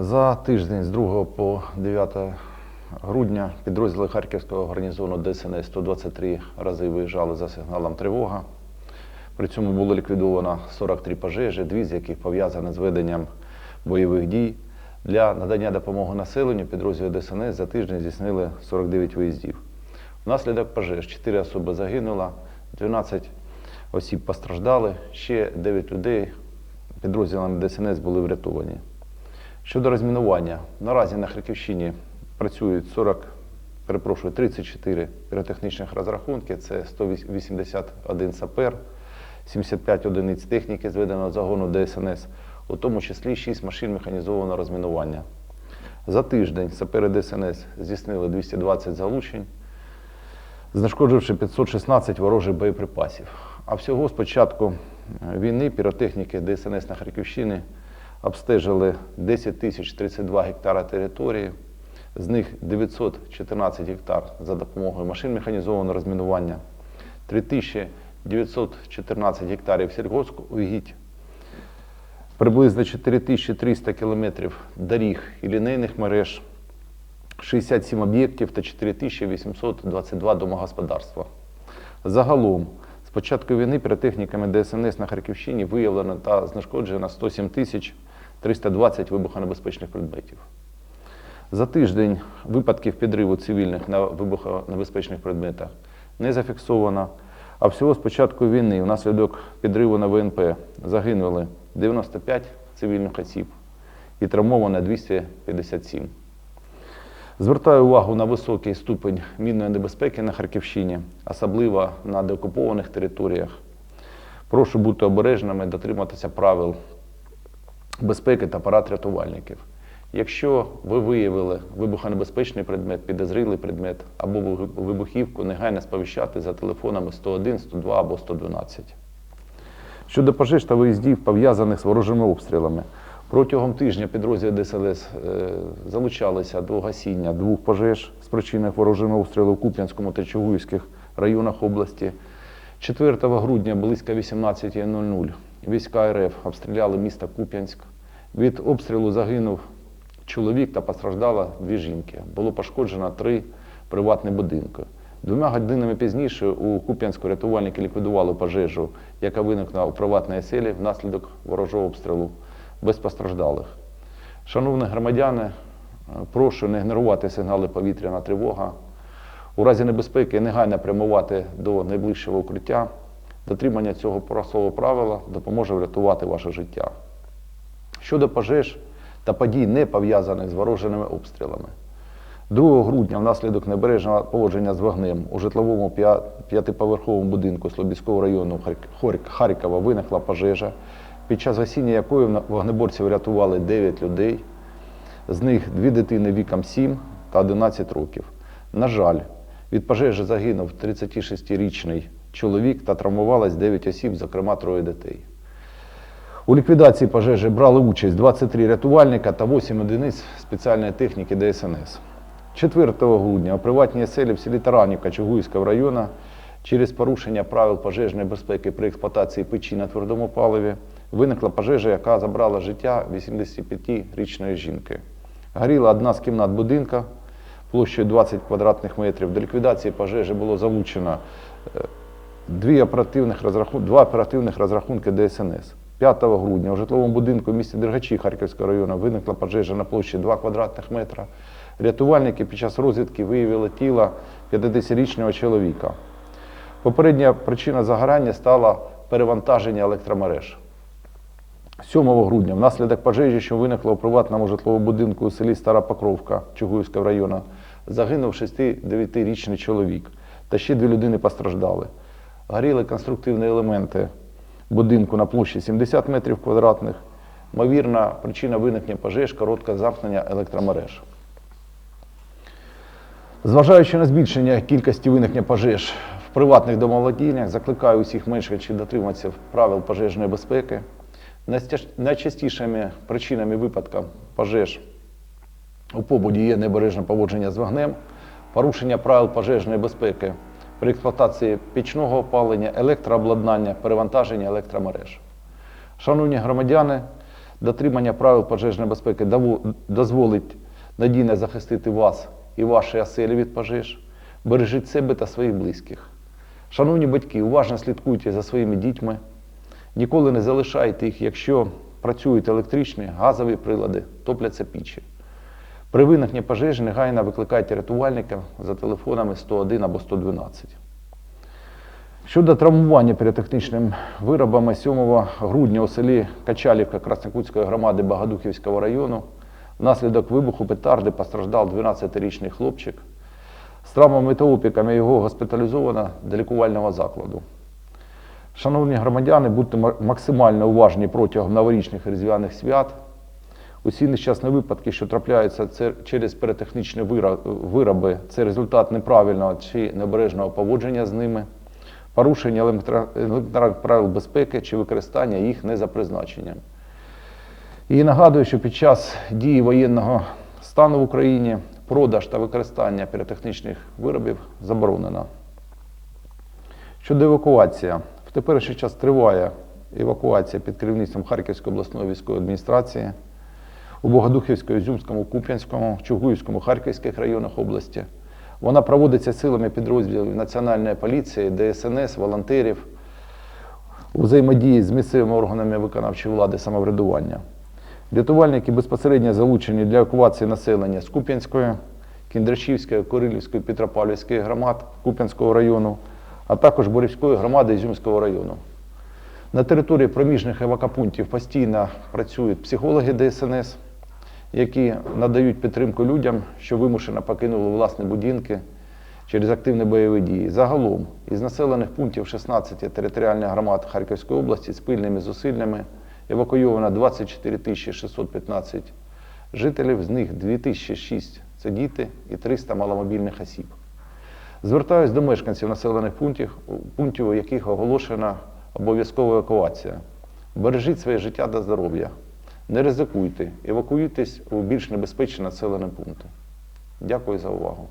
За тиждень з 2 по 9 грудня підрозділи Харківського гарнізону ДСНС 123 рази виїжджали за сигналом тривога. При цьому було ліквідовано 43 пожежі, дві з яких пов'язані з веденням бойових дій. Для надання допомоги населенню підрозділи ДСНС за тиждень здійснили 49 виїздів. Внаслідок пожеж 4 особи загинуло, 12 осіб постраждали, ще 9 людей підрозділами ДСНС були врятовані. Щодо розмінування, наразі на Харківщині працюють 40, перепрошую, 34 піротехнічних розрахунки, це 181 сапер, 75 одиниць техніки зведеного загону ДСНС, у тому числі 6 машин механізованого розмінування. За тиждень сапери ДСНС здійснили 220 залучень, знешкодживши 516 ворожих боєприпасів. А всього з початку війни піротехніки ДСНС на Харківщині обстежили 10 тисяч 32 гектара території, з них 914 гектар за допомогою машин механізованого розмінування, 3914 гектарів сільгоспугідь, приблизно 4300 кілометрів доріг і лінейних мереж, 67 об'єктів та 4822 домогосподарства. Загалом, з початку війни піротехніками ДСНС на Харківщині виявлено та знешкоджено 107 тисяч 320 вибухонебезпечних предметів. За тиждень випадків підриву цивільних на вибухонебезпечних предметах не зафіксовано. А всього з початку війни внаслідок підриву на ВНП загинули 95 цивільних осіб і травмовано 257. Звертаю увагу на високий ступень мінної небезпеки на Харківщині, особливо на деокупованих територіях. Прошу бути обережними, дотриматися правил безпеки та парад рятувальників. Якщо ви виявили вибухонебезпечний предмет, підозрілий предмет або вибухівку, негайно сповіщати за телефонами 101, 102 або 112. Щодо пожеж та виїздів, пов'язаних з ворожими обстрілами, протягом тижня підрозділи ДСНС е, залучалися до гасіння двох пожеж, спричинених ворожими обстрілами в Куп'янському та Чугуївських районах області. 4 грудня близько 18.00 війська РФ обстріляли місто Куп'янськ. Від обстрілу загинув чоловік та постраждало дві жінки. Було пошкоджено три приватні будинки. Двома годинами пізніше у Куп'янську рятувальники ліквідували пожежу, яка виникла у приватній оселі внаслідок ворожого обстрілу без постраждалих. Шановні громадяни, прошу не ігнорувати сигнали повітряна тривога. У разі небезпеки негайно прямувати до найближчого укриття. Дотримання цього простого правила допоможе врятувати ваше життя. Щодо пожеж та подій, не пов'язаних з ворожими обстрілами. 2 грудня внаслідок небережного поводження з вогнем у житловому п'ятиповерховому будинку Слобідського району Харкова виникла пожежа, під час гасіння якої вогнеборці врятували 9 людей, з них дві дитини віком 7 та 11 років. На жаль, від пожежі загинув 36-річний чоловік та травмувалось 9 осіб, зокрема троє дітей. У ліквідації пожежі брали участь 23 рятувальника та 8 одиниць спеціальної техніки ДСНС. 4 грудня у приватній оселі в селі Таранівка Чугуївського району через порушення правил пожежної безпеки при експлуатації печі на твердому паливі виникла пожежа, яка забрала життя 85-річної жінки. Горіла одна з кімнат будинка площею 20 квадратних метрів. До ліквідації пожежі було залучено е, дві оперативних розрахун... два оперативних розрахунки ДСНС. 5 грудня у житловому будинку в місті Дергачі Харківського району виникла пожежа на площі 2 квадратних метра. Рятувальники під час розвідки виявили тіло 50-річного чоловіка. Попередня причина загорання стала перевантаження електромереж. 7 грудня внаслідок пожежі, що виникла у приватному житловому будинку у селі Стара Покровка Чугуївського району, загинув 6-9-річний чоловік та ще дві людини постраждали. Горіли конструктивні елементи будинку на площі 70 метрів квадратних. Ймовірна причина виникнення пожеж коротке замкнення електромереж. Зважаючи на збільшення кількості виникнення пожеж в приватних домовладіннях, закликаю усіх мешканців дотриматися правил пожежної безпеки. Найчастішими причинами випадка пожеж у побуді є небережне поводження з вогнем, порушення правил пожежної безпеки при експлуатації пічного опалення, електрообладнання, перевантаження електромереж. Шановні громадяни, Дотримання правил пожежної безпеки дозволить надійно захистити вас і ваші оселі від пожеж. Бережіть себе та своїх близьких. Шановні батьки, уважно слідкуйте за своїми дітьми. Ніколи не залишайте їх, якщо працюють електричні, газові прилади, топляться пічі. При виникненні пожежі негайно викликайте рятувальника за телефонами 101 або 112. Щодо травмування піротехнічними виробами 7 грудня у селі Качалівка Краснокутської громади Багадухівського району внаслідок вибуху петарди постраждав 12-річний хлопчик. З травмами та опіками його госпіталізовано до лікувального закладу. Шановні громадяни, будьте максимально уважні протягом новорічних різдвяних свят. Усі нещасні випадки, що трапляються через піротехнічні вира- вироби, це результат неправильного чи необережного поводження з ними, порушення елементар- елементарних правил безпеки чи використання їх не за призначенням. І нагадую, що під час дії воєнного стану в Україні продаж та використання піротехнічних виробів заборонено. Щодо евакуації, в теперішній час триває евакуація під керівництвом Харківської обласної військової адміністрації у Богодухівському, Ізюмському, Куп'янському, Чугуївському, Харківських районах області. Вона проводиться силами підрозділів Національної поліції, ДСНС, волонтерів у взаємодії з місцевими органами виконавчої влади самоврядування. Рятувальники безпосередньо залучені для евакуації населення з Куп'янської, Кіндрашівської, Корилівської, Петропавлівської громад Куп'янського району, а також Борівської громади Ізюмського району. На території проміжних евакопунктів постійно працюють психологи ДСНС, які надають підтримку людям, що вимушено покинули власні будинки через активні бойові дії. Загалом із населених пунктів 16 територіальних громад Харківської області спільними зусиллями евакуйовано 24 тисячі 615 жителів, з них 2006 – це діти і 300 маломобільних осіб. Звертаюсь до мешканців населених пунктів, пунктів, у яких оголошена обов'язкова евакуація. Бережіть своє життя та здоров'я. Не ризикуйте, евакуюйтесь у більш небезпечні населені пункти. Дякую за увагу.